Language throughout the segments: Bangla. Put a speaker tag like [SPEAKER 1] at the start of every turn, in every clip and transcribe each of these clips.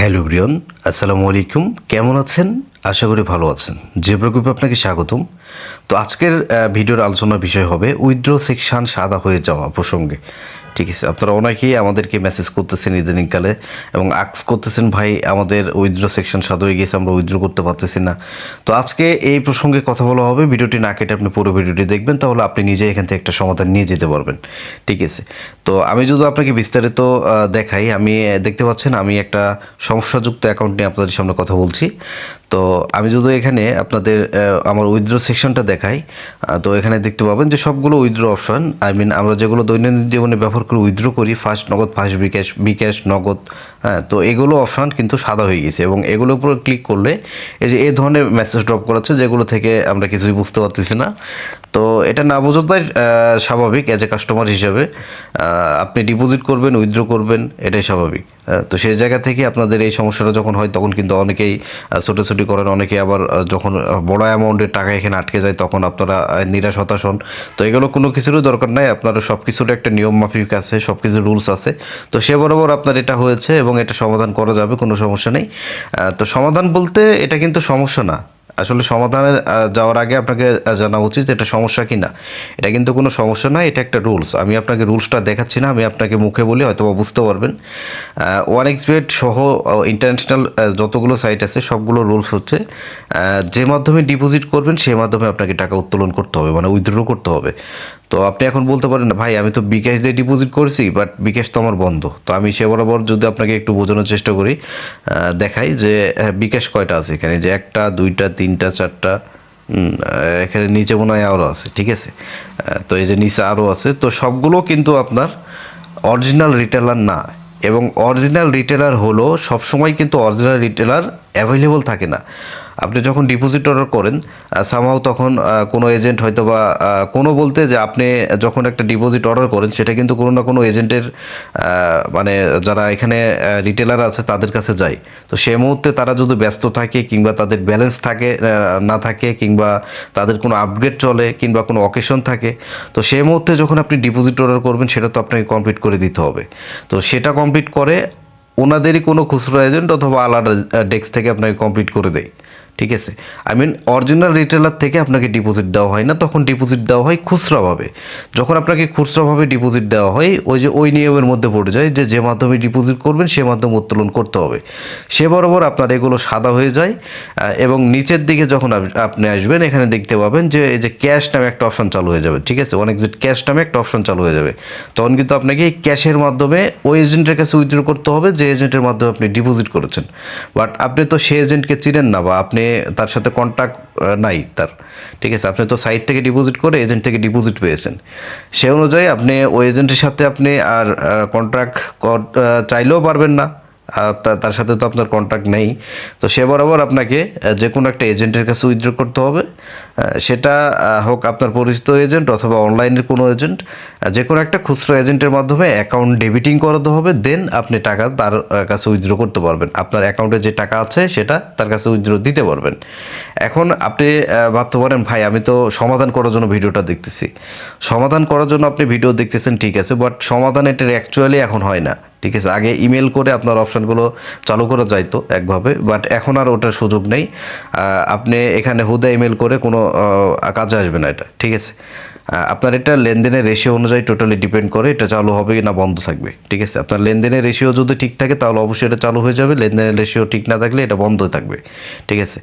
[SPEAKER 1] হ্যালো ব্রিয়ন, আসসালামু আলাইকুম। কেমন আছেন? আশা করি ভালো আছেন। জেব্রা আপনাকে স্বাগতম। তো আজকের ভিডিওর আলোচনার বিষয় হবে, উইথড্র সেকশান সাদা হয়ে যাওয়া প্রসঙ্গে। ঠিক আছে। আপনারা অনেকেই আমাদেরকে মেসেজ করতেছেন ইদানিংকালে এবং আক্স করতেছেন, ভাই, আমাদের উইথড্র সেকশন সাদা হয়ে গেছে, আমরা উইথড্র করতে পারতেছি না। তো আজকে এই প্রসঙ্গে কথা বলা হবে। ভিডিওটি না কেটে আপনি পুরো ভিডিওটি দেখবেন, তাহলে আপনি নিজে এখান থেকে একটা সমাধান নিয়ে যেতে পারবেন। ঠিক আছে? তো আমি যদি আপনাকে বিস্তারিত দেখাই, আমি দেখতে পাচ্ছেন আমি একটা সমস্যাযুক্ত অ্যাকাউন্ট নিয়ে আপনাদের সামনে কথা বলছি। তো আমি যদি এখানে আপনাদের আমার উইথড্র সেকশনটা দেখাই তো এখানে দেখতে পাবেন যে সবগুলো উইথড্র অপশন আই মিন আমরা যেগুলো দৈনন্দিন জীবনে ব্যবহার করে উইথড্র করি ফার্স্ট নগদ ফার্স্ট বিকাশ বিকাশ নগদ হ্যাঁ তো এগুলো অপশান কিন্তু সাদা হয়ে গেছে এবং এগুলোর উপর ক্লিক করলে এই যে এই ধরনের মেসেজ ড্রপ করাচ্ছে যেগুলো থেকে আমরা কিছুই বুঝতে পারতেছি না। তো এটা না বোঝাটাই স্বাভাবিক অ্যাজ এ কাস্টমার হিসাবে। আপনি ডিপোজিট করবেন উইথড্র করবেন, এটাই স্বাভাবিক। তো সেই জায়গা থেকে আপনাদের এই সমস্যাটা যখন হয় তখন কিন্তু অনেকেই ছোটাছুটি করেন, অনেকে আবার যখন বড় অ্যামাউন্টের টাকা এখানে আটকে যায় তখন আপনারা নিরাশ, হতাশ হন। তো এগুলো কোনো কিছুরই দরকার নাই, আপনারা সব কিছুর একটা নিয়ম মাফিক আছে সব কিছু রুলস আছে। তো সে বরাবর আপনার এটা হয়েছে এবং এটা সমাধান করা যাবে, কোনো সমস্যা নেই। তো সমাধান বলতে এটা কিন্তু সমস্যা না। আসলে সমাধানে যাওয়ার আগে আপনাকে জানা উচিত যে এটা সমস্যা কি না। এটা কিন্তু কোনো সমস্যা নয়, এটা একটা রুলস আমি আপনাকে রুলসটা দেখাচ্ছি না, আমি আপনাকে মুখে বলি হয়তো বুঝতে পারবেন। ওয়ান এক্সবেট সহ ইন্টারন্যাশনাল যতগুলো সাইট আছে, সবগুলো রুলস হচ্ছে। যে মাধ্যমে ডিপোজিট করবেন সেই মাধ্যমে আপনাকে টাকা উত্তোলন করতে হবে মানে উইথড্র করতে হবে। তো আপনি এখন বলতে পারেন ভাই আমি তো বিকাশ দিয়ে ডিপোজিট করেছি বাট বিকাশ তো আমার বন্ধ। তো আমি সে বরাবর যদি আপনাকে একটু বোঝানোর চেষ্টা করি দেখাই যে হ্যাঁ, বিকাশ কয়টা আছে এখানে? যে একটা দুইটা তিনটা চারটা এখানে নিচে মনে হয় আরও আছে ঠিক আছে? তো এই যে নিচে আরও আছে তো সবগুলো কিন্তু আপনার অরিজিনাল রিটেলার না। এবং অরিজিনাল রিটেলার হলো সবসময় কিন্তু অরিজিনাল রিটেলার অ্যাভেলেবল থাকে না। আপনি যখন ডিপোজিট অর্ডার করেন সামহাও তখন কোনো এজেন্ট হয়তো বা কোনো বলতে যে আপনি যখন একটা ডিপোজিট অর্ডার করেন, সেটা কিন্তু কোনো না কোনো এজেন্টের মানে যারা এখানে রিটেলার আছে তাদের কাছে যায়। তো সে মুহূর্তে তারা যদি ব্যস্ত থাকে কিংবা তাদের ব্যালেন্স থাকে না থাকে কিংবা তাদের কোনো আপগ্রেড চলে কিংবা কোনো অকেশন থাকে, তো সেই মুহূর্তে যখন আপনি ডিপোজিট অর্ডার করবেন, সেটা তো আপনাকে কমপ্লিট করে দিতে হবে। তো সেটা কমপ্লিট করে ওনাদেরই কোনো খুচরো এজেন্ট অথবা আলাদা ডেস্ক থেকে আপনাকে কমপ্লিট করে দেয়। ঠিক আছে? আই মিন অরিজিনাল রিটেলার থেকে আপনাকে ডিপোজিট দেওয়া হয় না, তখন ডিপোজিট দেওয়া হয় খুচরাভাবে। যখন আপনাকে খুচরাভাবে ডিপোজিট দেওয়া হয়, ওই যে ওই নিয়মের মধ্যে পড়ে যায় যে যে মাধ্যমে ডিপোজিট করবেন, সে মাধ্যমে উত্তোলন করতে হবে। সে বরাবর আপনার এগুলো সাদা হয়ে যায় এবং নিচের দিকে যখন আপনি আসবেন, এখানে দেখতে পাবেন যে, এই যে ক্যাশ নামে একটা অপশন চালু হয়ে যাবে, ঠিক আছে? অনেক যে ক্যাশ নামে একটা অপশন চালু হয়ে যাবে। তখন কিন্তু আপনাকে এই ক্যাশের মাধ্যমে ওই এজেন্টের কাছে উইথড্র করতে হবে, যে এজেন্টের মাধ্যমে আপনি ডিপোজিট করেছেন। বাট আপনি তো সে এজেন্টকে চিনেন না, বা আপনি তার সাথে কন্ট্যাক্ট নাই তার। ঠিক আছে, আপনি তো সাইট থেকে ডিপোজিট করে এজেন্ট থেকে ডিপোজিট পেয়েছেন। সে অনুযায়ী আপনি ওই এজেন্টের সাথে আপনি আর কন্ট্রাক্ট চাইলেও পারবেন না। তার সাথে তো আপনার কন্ট্যাক্ট নেই। তো সে বরাবর আপনাকে যে কোনো একটা এজেন্টের কাছে উইথড্র করতে হবে। সেটা হোক আপনার পরিচিত এজেন্ট অথবা অনলাইনের কোনো এজেন্ট যে কোনো একটা খুচরো এজেন্টের মাধ্যমে অ্যাকাউন্ট ডেবিটিং করাতে হবে দেন আপনি টাকা তার কাছে উইথড্র করতে পারবেন। আপনার অ্যাকাউন্টে যে টাকা আছে, সেটা তার কাছে উইথড্র দিতে পারবেন। এখন আপনি ভাবতে পারেন, ভাই, আমি তো সমাধান করার জন্য ভিডিওটা দেখতেছি। সমাধান করার জন্য আপনি ভিডিও দেখতেছেন, ঠিক আছে বাট সমাধান এটার অ্যাকচুয়ালি এখন হয় না। ঠিক আছে, আগে ইমেল করে আপনার অপশানগুলো চালু করা যাইতো একভাবে বাট এখন আর ওটার সুযোগ নেই। আপনি এখানে হুদা ইমেল করে কোনো কাজে আসবে না এটা, ঠিক আছে? আপনার এটা লেনদেনের রেশিও অনুযায়ী টোটালি ডিপেন্ড করে এটা চালু হবে না বন্ধ থাকবে, ঠিক আছে? আপনার লেনদেনের রেশিও যদি ঠিক থাকে, তাহলে অবশ্যই এটা চালু হয়ে যাবে। লেনদেনের রেশিও ঠিক না থাকলে এটা বন্ধ থাকবে, ঠিক আছে?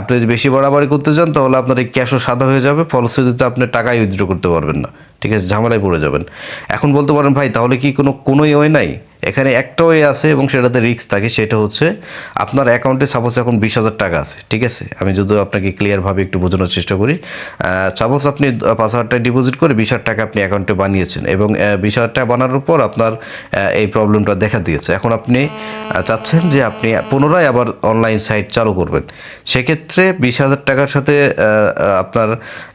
[SPEAKER 1] আপনি যদি বেশি বাড়াবাড়ি করতে চান, তাহলে আপনার এই ক্যাশও সাদা হয়ে যাবে, ফলশ্রুতিতে আপনি টাকাই উইথড্র করতে পারবেন না, ঠিক আছে? ঝামেলায় পড়ে যাবেন। এখন বলতে পারেন, ভাই, তাহলে কি কোনো, কোনোই ওয়ে নাই? এখানে একটা ওয়ে আছে এবং সেটাতে রিস্ক থাকে, সেটা হচ্ছে আপনার অ্যাকাউন্টে সাপোজ এখন বিশ হাজার টাকা আছে, ঠিক আছে? আমি যদি আপনাকে ক্লিয়ারভাবে একটু বোঝানোর চেষ্টা করি সাপোজ আপনি পাঁচ হাজার টাকা ডিপোজিট করে বিশ হাজার টাকা আপনি অ্যাকাউন্টে বানিয়েছেন এবং বিশ হাজার টাকা বানানোর পর আপনার এই প্রবলেমটা দেখা দিয়েছে। এখন আপনি চাচ্ছেন যে আপনি পুনরায় আবার অনলাইন সাইট চালু করবেন। সেক্ষেত্রে বিশ হাজার টাকার সাথে আপনার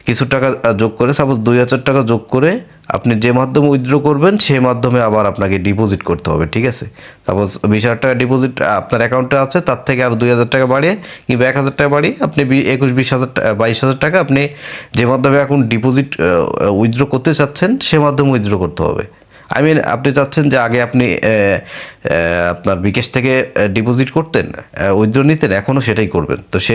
[SPEAKER 1] কিছু টাকা যোগ করে সাপোজ দুই হাজার টাকা যোগ করে আপনি যে মাধ্যমে উইথড্র করবেন সেই মাধ্যমে আবার আপনাকে ডিপোজিট করতে হবে। ঠিক আছে? সাপোজ বিশ হাজার টাকা ডিপোজিট আপনার অ্যাকাউন্টে আছে, তার থেকে আর দুই হাজার টাকা বাড়িয়ে কিংবা এক হাজার টাকা বাড়িয়ে আপনি একুশ, বিশ হাজার বাইশ হাজার টাকা আপনি যে মাধ্যমে এখন ডিপোজিট উইথড্র করতে চাচ্ছেন, সে মাধ্যমে উইথড্র করতে হবে। আই মিন আপনি চাচ্ছেন যে আগে আপনি আপনার বিকেশ থেকে ডিপোজিট করতেন উইথড্র নিতেন এখনও সেটাই করবেন। তো সে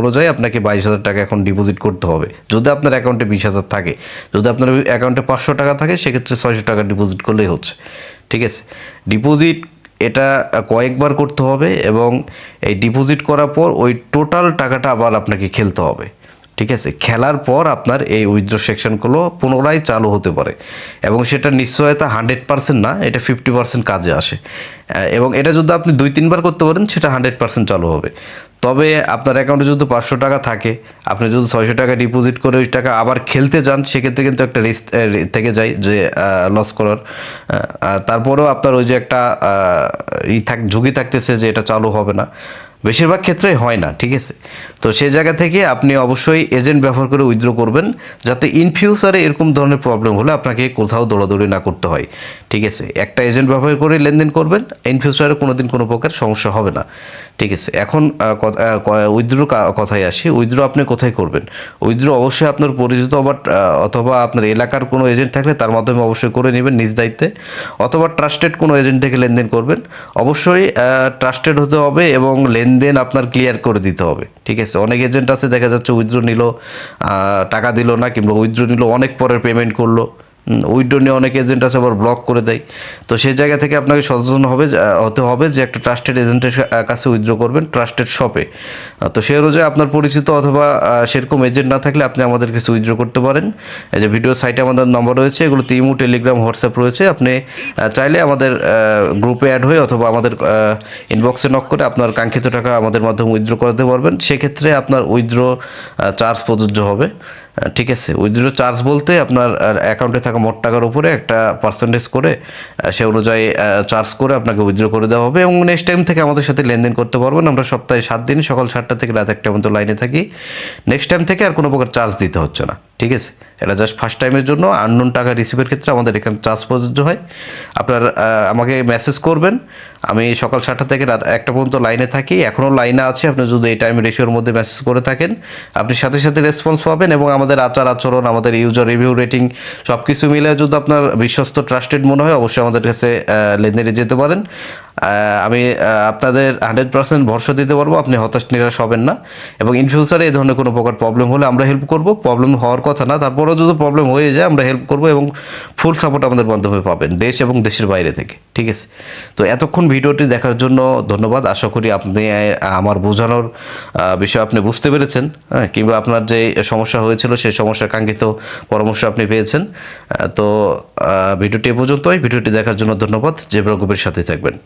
[SPEAKER 1] অনুযায়ী আপনাকে বাইশ হাজার টাকা এখন ডিপোজিট করতে হবে। যদি আপনার অ্যাকাউন্টে বিশ হাজার থাকে, যদি আপনার অ্যাকাউন্টে পাঁচশো টাকা থাকে, সেক্ষেত্রে ছয়শো টাকা ডিপোজিট করলেই হচ্ছে। ঠিক আছে? ডিপোজিট এটা কয়েকবার করতে হবে এবং এই ডিপোজিট করার পর ওই টোটাল টাকাটা আবার আপনাকে খেলতে হবে। ঠিক আছে? খেলার পর আপনার এই উইথড্র সেকশনগুলো পুনরায় চালু হতে পারে এবং সেটা নিশ্চয়তা হান্ড্রেড পার্সেন্ট না, এটা ফিফটি পার্সেন্ট কাজে আসে। এবং এটা যদি আপনি দুই তিনবার করতে পারেন, সেটা হান্ড্রেড পার্সেন্ট চালু হবে। তবে আপনার অ্যাকাউন্টে যদি পাঁচশো টাকা থাকে, আপনি যদি ছয়শো টাকা ডিপোজিট করে ওই টাকা আবার খেলতে যান, সেক্ষেত্রে কিন্তু একটা রিস্ক থেকে যায় যে লস করার। তারপরেও আপনার ওই যে একটা ই থাক, ঝুঁকি থাকতেছে যে এটা চালু হবে না। বেশিরভাগ ক্ষেত্রে হয় না, ঠিক আছে? তো সেই জায়গা থেকে আপনি অবশ্যই এজেন্ট ব্যবহার করে উইথড্র করবেন, যাতে ইন ফিউচারে এরকম ধরনের প্রবলেম হলে আপনাকে কোথাও দৌড়াদৌড়ি না করতে হয়, ঠিক আছে? একটা এজেন্ট ব্যবহার করে লেনদেন করবেন ইন ফিউচারে কোনো দিন কোনো প্রকার সমস্যা হবে না, ঠিক আছে? এখন উইথড্র কথায় আসি উইথড্র আপনি কোথায় করবেন? উইথড্র অবশ্যই আপনার পরিচিত বা অথবা আপনার এলাকার কোনো এজেন্ট থাকলে তার মাধ্যমে অবশ্যই করে নেবেন নিজ দায়িত্বে, অথবা ট্রাস্টেড কোনো এজেন্ট থেকে লেনদেন করবেন। অবশ্যই ট্রাস্টেড হতে হবে এবং লেনদেন আপনার ক্লিয়ার করে দিতে হবে, ঠিক আছে? অনেক এজেন্ট আছে, দেখা যাচ্ছে উইথড্র নিল টাকা দিল না, কিংবা উইথড্র নিল, অনেক পরে পেমেন্ট করল। উইথড্র নিয়ে অনেক এজেন্ট আছে, আবার ব্লক করে দেয়। তো সেই জায়গা থেকে আপনাকে সচেতন হবে হতে হবে যে, একটা ট্রাস্টেড এজেন্টের কাছে উইথড্র করবেন ট্রাস্টেড শপে তো সেই অনুযায়ী আপনার পরিচিত অথবা সেরকম এজেন্ট না থাকলে আপনি আমাদের কাছে উইথড্র করতে পারেন। এই যে ভিডিও সাইটে আমাদের নম্বর রয়েছে এগুলোতে ইমো টেলিগ্রাম হোয়াটসঅ্যাপ রয়েছে। আপনি চাইলে আমাদের গ্রুপে অ্যাড হয়ে অথবা আমাদের ইনবক্সে নক করে আপনার কাঙ্ক্ষিত টাকা আমাদের মাধ্যমে উইথড্র করাতে পারবেন। সেক্ষেত্রে আপনার উইথড্র চার্জ প্রযোজ্য হবে। ঠিক আছে উইথড্র চার্জ বলতে আপনার অ্যাকাউন্টে থাকা মোট টাকার উপরে একটা পার্সেন্টেজ করে সে অনুযায়ী চার্জ করে আপনাকে উইথড্র করে দেওয়া হবে এবং নেক্সট টাইম থেকে আমাদের সাথে লেনদেন করতে পারবেন। আমরা সপ্তাহে সাত দিন, সকাল সাতটা থেকে রাত একটা মতো লাইনে থাকি। নেক্সট টাইম থেকে আর কোনো প্রকার চার্জ দিতে হচ্ছে না। ঠিক আছে? এটা জাস্ট ফার্স্ট টাইমের জন্য আননোন টাকা রিসিভের ক্ষেত্রে আমাদের এখানে চার্জ প্রযোজ্য হয়। আপনার আমাকে মেসেজ করবেন। আমি সকাল সাতটা থেকে রাত একটা পর্যন্ত লাইনে থাকি। এখনও লাইনে আছে। আপনি যদি এই টাইম রেশিওর মধ্যে মেসেজ করে থাকেন, আপনি সাথে সাথে রেসপন্স পাবেন এবং আমাদের আচার আচরণ, আমাদের ইউজার রিভিউ রেটিং সব কিছু মিলে যদি আপনার বিশ্বস্ত ট্রাস্টেড মনে হয়, অবশ্যই আমাদের কাছে লেনদেনে যেতে পারেন। আমি আপনাদের হান্ড্রেড পার্সেন্ট ভরসা দিতে পারব, আপনি হতাশ নিরাশ হবেন না। এবং ইন ফিউচারে এই ধরনের কোনো প্রকার প্রবলেম হলে আমরা হেল্প করব। প্রবলেম হওয়ার কথা না, তারপরেও যদি প্রবলেম হয়ে যায়, আমরা হেল্প করব এবং ফুল সাপোর্ট আমাদের মাধ্যমে পাবেন, দেশ এবং দেশের বাইরে থেকে। ঠিক আছে? তো এতক্ষণ ভিডিওটি দেখার জন্য ধন্যবাদ। আশা করি আপনি আমার বোঝানোর বিষয় আপনি বুঝতে পেরেছেন হ্যাঁ কিংবা আপনার যে সমস্যা হয়েছিল, সেই সমস্যার কাঙ্ক্ষিত পরামর্শ আপনি পেয়েছেন। তো ভিডিওটি এ পর্যন্তই। ভিডিওটি দেখার জন্য ধন্যবাদ। যে গ্রুপের সাথে থাকবেন।